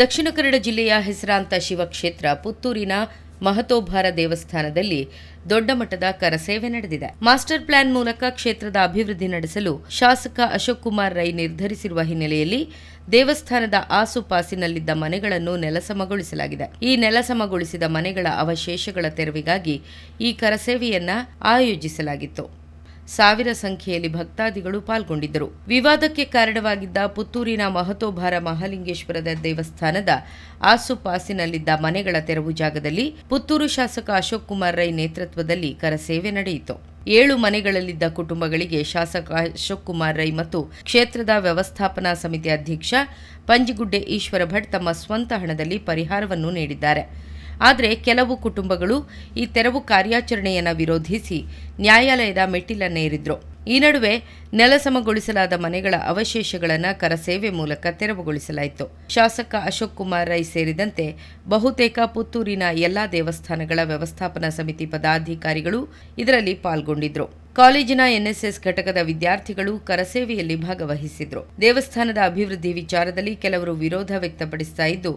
ದಕ್ಷಿಣ ಕನ್ನಡ ಜಿಲ್ಲೆಯ ಹೆಸರಾಂತ ಶಿವಕ್ಷೇತ್ರ ಪುತ್ತೂರಿನ ಮಹತೋಭಾರ ದೇವಸ್ಥಾನದಲ್ಲಿ ದೊಡ್ಡ ಮಟ್ಟದ ಕರಸೇವೆ ನಡೆದಿದೆ. ಮಾಸ್ಟರ್ ಪ್ಲಾನ್ ಮೂಲಕ ಕ್ಷೇತ್ರದ ಅಭಿವೃದ್ಧಿ ನಡೆಸಲು ಶಾಸಕ ಅಶೋಕ್ ಕುಮಾರ್ ರೈ ನಿರ್ಧರಿಸಿರುವ ಹಿನ್ನೆಲೆಯಲ್ಲಿ ದೇವಸ್ಥಾನದ ಆಸುಪಾಸಿನಲ್ಲಿದ್ದ ಮನೆಗಳನ್ನು ನೆಲಸಮಗೊಳಿಸಲಾಗಿದೆ. ಈ ನೆಲಸಮಗೊಳಿಸಿದ ಮನೆಗಳ ಅವಶೇಷಗಳ ತೆರವಿಗಾಗಿ ಈ ಕರಸೇವೆಯನ್ನ ಆಯೋಜಿಸಲಾಗಿತ್ತು. ಸಾವಿರ ಸಂಖ್ಯೆಯಲ್ಲಿ ಭಕ್ತಾದಿಗಳು ಪಾಲ್ಗೊಂಡಿದ್ದರು. ವಿವಾದಕ್ಕೆ ಕಾರಣವಾಗಿದ್ದ ಪುತ್ತೂರಿನ ಮಹತೋಭಾರ ಮಹಾಲಿಂಗೇಶ್ವರದ ದೇವಸ್ಥಾನದ ಆಸುಪಾಸಿನಲ್ಲಿದ್ದ ಮನೆಗಳ ತೆರವು ಜಾಗದಲ್ಲಿ ಪುತ್ತೂರು ಶಾಸಕ ಅಶೋಕ್ ಕುಮಾರ್ ರೈ ನೇತೃತ್ವದಲ್ಲಿ ಕರಸೇವೆ ನಡೆಯಿತು. ಏಳು ಮನೆಗಳಲ್ಲಿದ್ದ ಕುಟುಂಬಗಳಿಗೆ ಶಾಸಕ ಅಶೋಕ್ ಕುಮಾರ್ ರೈ ಮತ್ತು ಕ್ಷೇತ್ರದ ವ್ಯವಸ್ಥಾಪನಾ ಸಮಿತಿ ಅಧ್ಯಕ್ಷ ಪಂಜಿಗುಡ್ಡೆ ಈಶ್ವರ ಭಟ್ ತಮ್ಮ ಸ್ವಂತ ಹಣದಲ್ಲಿ ಪರಿಹಾರವನ್ನು ನೀಡಿದ್ದಾರೆ. ಆದರೆ ಕೆಲವು ಕುಟುಂಬಗಳು ಈ ತೆರವು ಕಾರ್ಯಾಚರಣೆಯನ್ನು ವಿರೋಧಿಸಿ ನ್ಯಾಯಾಲಯದ ಮೆಟ್ಟಿಲನ್ನೇರಿದ್ರು ಈ ನಡುವೆ ನೆಲಸಮಗೊಳಿಸಲಾದ ಮನೆಗಳ ಅವಶೇಷಗಳನ್ನು ಕರಸೇವೆ ಮೂಲಕ ತೆರವುಗೊಳಿಸಲಾಯಿತು. ಶಾಸಕ ಅಶೋಕ್ ಕುಮಾರ್ ರೈ ಸೇರಿದಂತೆ ಬಹುತೇಕ ಪುತ್ತೂರಿನ ಎಲ್ಲಾ ದೇವಸ್ಥಾನಗಳ ವ್ಯವಸ್ಥಾಪನಾ ಸಮಿತಿ ಪದಾಧಿಕಾರಿಗಳು ಇದರಲ್ಲಿ ಪಾಲ್ಗೊಂಡಿದ್ರು. ಕಾಲೇಜಿನ ಎನ್ಎಸ್ಎಸ್ ಘಟಕದ ವಿದ್ಯಾರ್ಥಿಗಳು ಕರಸೇವೆಯಲ್ಲಿ ಭಾಗವಹಿಸಿದ್ರು. ದೇವಸ್ಥಾನದ ಅಭಿವೃದ್ಧಿ ವಿಚಾರದಲ್ಲಿ ಕೆಲವರು ವಿರೋಧ ವ್ಯಕ್ತಪಡಿಸ್ತಾ ಇದ್ದು,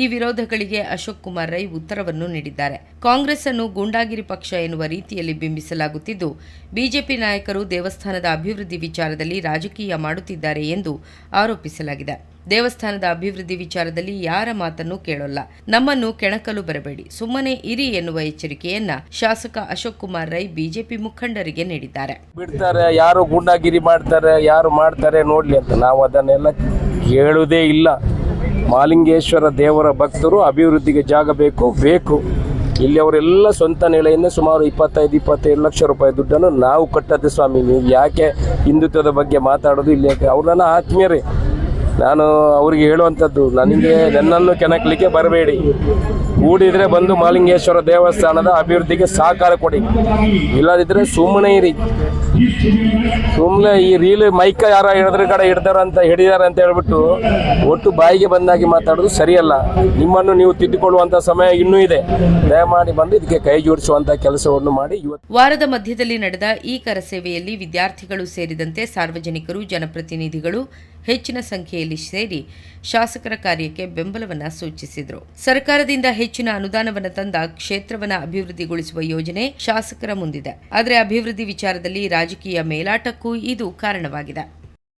ಈ ವಿರೋಧಗಳಿಗೆ ಅಶೋಕ್ ಕುಮಾರ್ ರೈ ಉತ್ತರವನ್ನು ನೀಡಿದ್ದಾರೆ. ಕಾಂಗ್ರೆಸ್ ಅನ್ನು ಗೂಂಡಾಗಿರಿ ಪಕ್ಷ ಎನ್ನುವ ರೀತಿಯಲ್ಲಿ ಬಿಂಬಿಸಲಾಗುತ್ತಿದ್ದು, ಬಿಜೆಪಿ ನಾಯಕರು ದೇವಸ್ಥಾನದ ಅಭಿವೃದ್ಧಿ ವಿಚಾರದಲ್ಲಿ ರಾಜಕೀಯ ಮಾಡುತ್ತಿದ್ದಾರೆ ಎಂದು ಆರೋಪಿಸಲಾಗಿದೆ. ದೇವಸ್ಥಾನದ ಅಭಿವೃದ್ಧಿ ವಿಚಾರದಲ್ಲಿ ಯಾರ ಮಾತನ್ನು ಕೇಳೋಲ್ಲ. ನಮ್ಮನ್ನು ಕೆಣಕಲು ಬರಬೇಡಿ. ಸುಮ್ಮನೆ ಇರಿ ಎನ್ನುವ ಎಚ್ಚರಿಕೆಯನ್ನ ಶಾಸಕ ಅಶೋಕ್ ಕುಮಾರ್ ರೈ ಬಿಜೆಪಿ ಮುಖಂಡರಿಗೆ ನೀಡಿದ್ದಾರೆ. ಬಿಡ್ತಾರೆ, ಯಾರು ಗೂಂಡಾಗಿರಿ ಮಾಡ್ತಾರೆ, ಯಾರು ಮಾಡ್ತಾರೆ ನೋಡ್ಲಿ ಅಂತ. ನಾವು ಅದನ್ನೆಲ್ಲ ಕೇಳುವುದೇ ಇಲ್ಲ. ಮಾಲಿಂಗೇಶ್ವರ ದೇವರ ಭಕ್ತರು ಅಭಿವೃದ್ಧಿಗೆ ಜಾಗ ಬೇಕು ಬೇಕು. ಇಲ್ಲಿ ಅವರೆಲ್ಲ ಸ್ವಂತ ನೆಲೆಯಿಂದ ಸುಮಾರು ಇಪ್ಪತ್ತೈದು ಇಪ್ಪತ್ತೈದು ಲಕ್ಷ ರೂಪಾಯಿ ದುಡ್ಡನ್ನು ನಾವು ಕಟ್ಟದ್ದು ಸ್ವಾಮಿ. ನೀವು ಯಾಕೆ ಹಿಂದುತ್ವದ ಬಗ್ಗೆ ಮಾತಾಡೋದು? ಇಲ್ಲಿ ಯಾಕೆ ಅವ್ರನ್ನ ಆತ್ಮೀಯರೇ. ನಾನು ಅವ್ರಿಗೆ ಹೇಳುವಂಥದ್ದು ನನಗೆ ನನ್ನನ್ನು ಕೆಣಕಲಿಕ್ಕೆ ಬರಬೇಡಿ. ಕೂಡಿದರೆ ಬಂದು ಮಾಲಿಂಗೇಶ್ವರ ದೇವಸ್ಥಾನದ ಅಭಿವೃದ್ಧಿಗೆ ಸಹಕಾರ ಕೊಡಿ. ಇಲ್ಲದಿದ್ದರೆ ಸುಮ್ಮನೆ ಇರಿ. ಸುಮ್ಮನೆ ಈ ರೀಲ್ ಮೈಕ ಯಾರ ಹಿಡಿದ್ರ ಕಡೆ ಹಿಡ್ದಾರ ಅಂತ ಹಿಡಿದಾರ ಅಂತ ಹೇಳ್ಬಿಟ್ಟು ಒಟ್ಟು ಬಾಯಿಗೆ ಬಂದಾಗಿ ಮಾತಾಡೋದು ಸರಿಯಲ್ಲ. ನಿಮ್ಮನ್ನು ನೀವು ತಿದ್ದುಕೊಳ್ಳುವಂಥ ಸಮಯ ಇನ್ನೂ ಇದೆ. ದಯಮಾಡಿ ಬಂದು ಇದಕ್ಕೆ ಕೈ ಜೋಡಿಸುವಂತ ಕೆಲಸವನ್ನು ಮಾಡಿ. ವಾರದ ಮಧ್ಯದಲ್ಲಿ ನಡೆದ ಈ ಕರಸೇವೆಯಲ್ಲಿ ವಿದ್ಯಾರ್ಥಿಗಳು ಸೇರಿದಂತೆ ಸಾರ್ವಜನಿಕರು, ಜನಪ್ರತಿನಿಧಿಗಳು ಹೆಚ್ಚಿನ ಸಂಖ್ಯೆಯಲ್ಲಿ ಸೇರಿ ಶಾಸಕರ ಕಾರ್ಯಕ್ಕೆ ಬೆಂಬಲವನ್ನ ಸೂಚಿಸಿದರು. ಸರ್ಕಾರದಿಂದ ಹೆಚ್ಚಿನ ಅನುದಾನವನ್ನು ತಂದ ಕ್ಷೇತ್ರವನ್ನ ಅಭಿವೃದ್ಧಿಗೊಳಿಸುವ ಯೋಜನೆ ಶಾಸಕರ ಮುಂದಿದೆ. ಆದರೆ ಅಭಿವೃದ್ಧಿ ವಿಚಾರದಲ್ಲಿ ರಾಜಕೀಯ ಮೇಲಾಟಕ್ಕೂ ಇದು ಕಾರಣವಾಗಿದೆ.